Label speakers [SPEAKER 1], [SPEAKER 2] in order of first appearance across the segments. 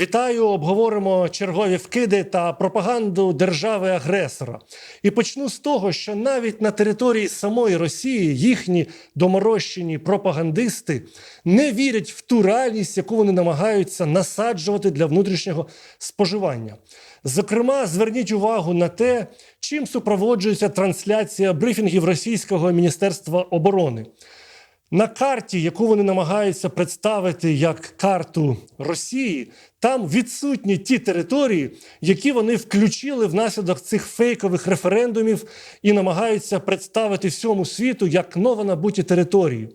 [SPEAKER 1] Вітаю, обговоримо чергові вкиди та пропаганду держави-агресора. І почну з того, що навіть на території самої Росії їхні доморощені пропагандисти не вірять в ту реальність, яку вони намагаються насаджувати для внутрішнього споживання. Зокрема, зверніть увагу на те, чим супроводжується трансляція брифінгів Російського міністерства оборони. На карті, яку вони намагаються представити як карту Росії, там відсутні ті території, які вони включили внаслідок цих фейкових референдумів і намагаються представити всьому світу як новонабуті території.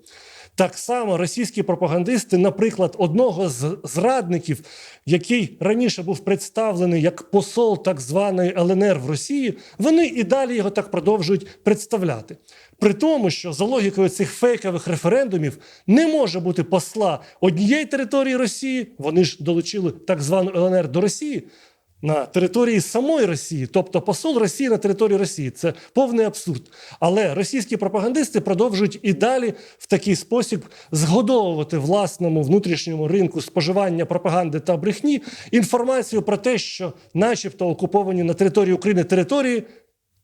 [SPEAKER 1] Так само російські пропагандисти, наприклад, одного з зрадників, який раніше був представлений як посол так званої ЛНР в Росії, вони і далі його так продовжують представляти. При тому, що за логікою цих фейкових референдумів не може бути посла однієї території Росії, вони ж долучили так звану ЛНР до Росії. На території самої Росії, тобто посол Росії на території Росії, це повний абсурд. Але російські пропагандисти продовжують і далі в такий спосіб згодовувати власному внутрішньому ринку споживання пропаганди та брехні інформацію про те, що, начебто, окуповані на території України території.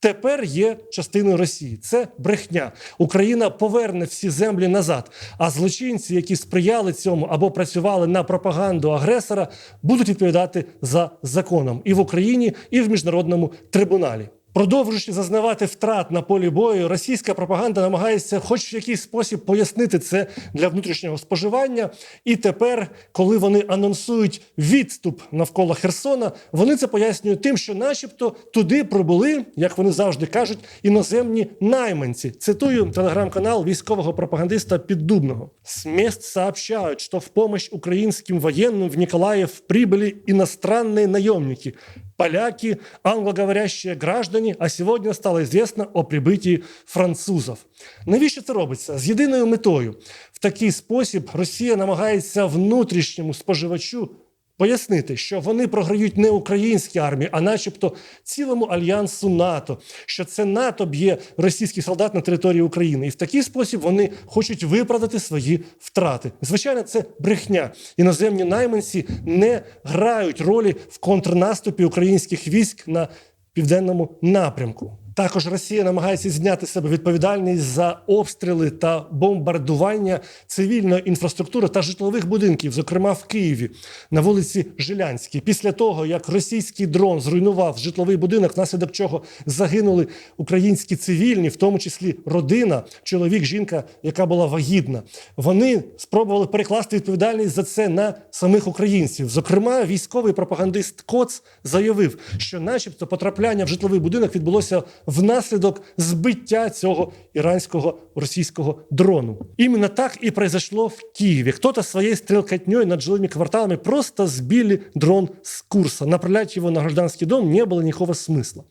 [SPEAKER 1] Тепер є частиною Росії. Це брехня. Україна поверне всі землі назад. А злочинці, які сприяли цьому або працювали на пропаганду агресора, будуть відповідати за законом і в Україні, і в міжнародному трибуналі. Продовжуючи зазнавати втрат на полі бою, російська пропаганда намагається, хоч в якийсь спосіб, пояснити це для внутрішнього споживання. І тепер, коли вони анонсують відступ навколо Херсона, вони це пояснюють тим, що, начебто, туди прибули, як вони завжди кажуть, іноземні найманці. Цитую телеграм-канал військового пропагандиста Піддубного. С мест сообщают, что в помощь украинским военным в Николаев прибыли иностранные наемники – поляки, англоговорящие граждане, а сьогодні стало известно о прибытии французов. Навіщо це робиться? З єдиною метою. В такий спосіб Росія намагається внутрішньому споживачу пояснити, що вони програють не українській армії, а начебто цілому альянсу НАТО, що це НАТО б'є російських солдат на території України. І в такий спосіб вони хочуть виправдати свої втрати. Звичайно, це брехня. Іноземні найманці не грають ролі в контрнаступі українських військ на південному напрямку. Також Росія намагається зняти себе відповідальність за обстріли та бомбардування цивільної інфраструктури та житлових будинків, зокрема в Києві на вулиці Жилянській. Після того, як російський дрон зруйнував житловий будинок, внаслідок чого загинули українські цивільні, в тому числі родина, чоловік, жінка, яка була вагітна. Вони спробували перекласти відповідальність за це на самих українців. Зокрема, військовий пропагандист Коц заявив, що, начебто, потрапляння в житловий будинок відбулося внаслідок збиття цього іранського російського дрону. Іменно так і произошло в Києві. Хто-то своєю стрелкотней над жилыми кварталами просто збили дрон з курсу. Направлять його на гражданський дом не було ніякого смисла.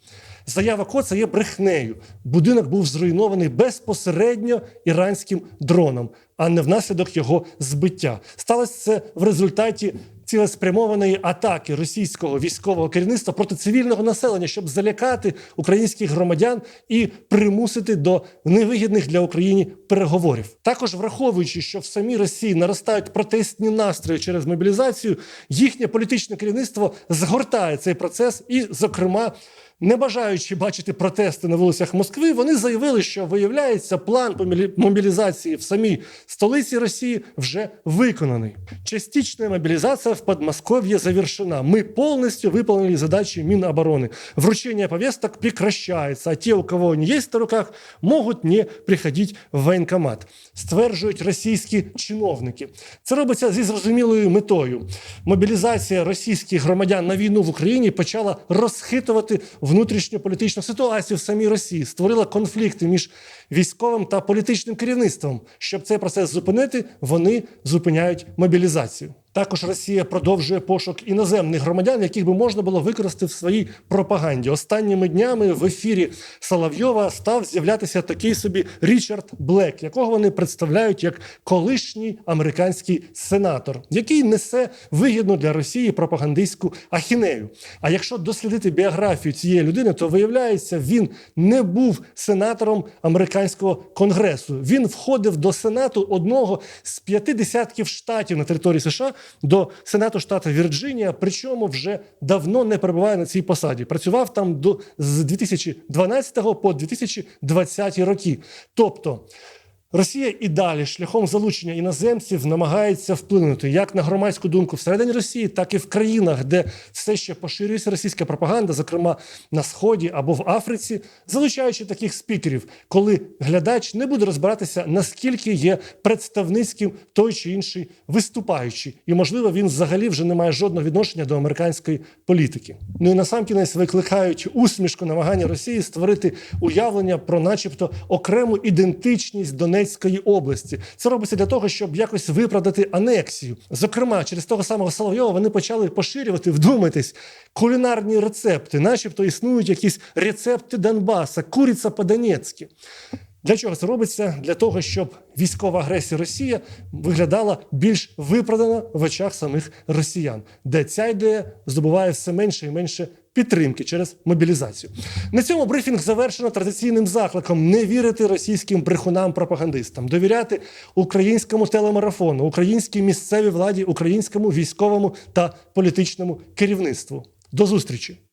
[SPEAKER 1] Заява Коца є брехнею. Будинок був зруйнований безпосередньо іранським дроном, а не внаслідок його збиття. Сталося це в результаті цілеспрямованої атаки російського військового керівництва проти цивільного населення, щоб залякати українських громадян і примусити до невигідних для України переговорів. Також враховуючи, що в самій Росії наростають протестні настрої через мобілізацію, їхнє політичне керівництво згортає цей процес і, зокрема Не бажаючи бачити протести на вулицях Москви, вони заявили, що виявляється, план по мілі- мобілізації в самій столиці Росії вже виконаний. Частичная мобилизация в Подмосковье завершена. Мы полностью выполнили задачи Минобороны. Вручение повесток прекращается, а те, у кого не есть на руках, могут не приходить в воєнкомат, стверджують російські чиновники. Це робиться зі зрозумілою метою. Мобілізація російських громадян на війну в Україні почала розхитувати внутрішньополітичну ситуацію в самій Росії, створила конфлікти між військовим та політичним керівництвом. Щоб цей процес зупинити, вони зупиняють мобілізацію. Також Росія продовжує пошук іноземних громадян, яких би можна було використати в своїй пропаганді. Останніми днями в ефірі Соловйова став з'являтися такий собі Річард Блек, якого вони представляють як колишній американський сенатор, який несе вигідну для Росії пропагандистську ахінею. А якщо дослідити біографію цієї людини, то виявляється, він не був сенатором американського конгресу. Він входив до сенату одного з п'яти десятків штатів на території США, до Сенату штату Вірджинія, причому вже давно не перебуває на цій посаді. Працював там до з 2012 по 2020 роки. Тобто. Росія і далі шляхом залучення іноземців намагається вплинути як на громадську думку всередині Росії, так і в країнах, де все ще поширюється російська пропаганда, зокрема на сході або в Африці, залучаючи таких спікерів, коли глядач не буде розбиратися, наскільки є представницьким той чи інший виступаючий, і можливо він взагалі вже не має жодного відношення до американської політики. Ну і насамкінець викликають усмішку намагання Росії створити уявлення про, начебто, окрему ідентичність Донецької області. Це робиться для того, щоб якось виправдати анексію. Зокрема, через того самого Соловйова вони почали поширювати, вдумайтесь, кулінарні рецепти, начебто існують якісь рецепти Донбаса, куриця по-донецьки. Для чого це робиться? Для того, щоб військова агресія Росія виглядала більш виправдано в очах самих росіян, де ця ідея здобуває все менше і менше підтримки через мобілізацію. На цьому брифінг завершено традиційним закликом не вірити російським брехунам-пропагандистам, довіряти українському телемарафону, українській місцевій владі, українському військовому та політичному керівництву. До зустрічі!